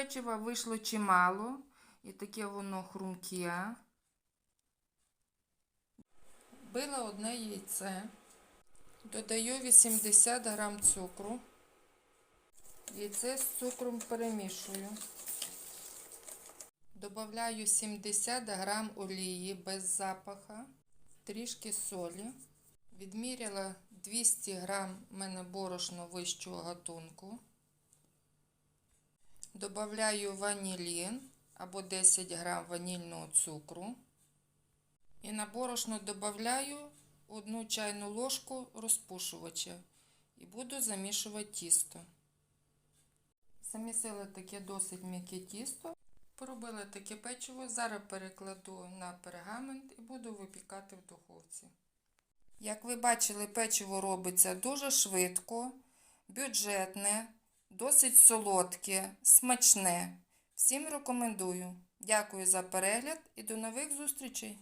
печива вийшло чимало, і таке воно хрумке. Била одне яйце. Додаю 80 грам цукру. Яйце з цукром перемішую. Добавляю 70 грам олії без запаха, трішки солі. Відміряла 200 грам мене борошно вищого гатунку. Добавляю ванілін або 10 грам ванільного цукру. І на борошно додаю одну чайну ложку розпушувача і буду замішувати тісто. Замісила таке досить м'яке тісто. Поробила таке печиво. Зараз перекладу на пергамент і буду випікати в духовці. Як ви бачили, печиво робиться дуже швидко, бюджетне, досить солодке, смачне. Всім рекомендую. Дякую за перегляд і до нових зустрічей!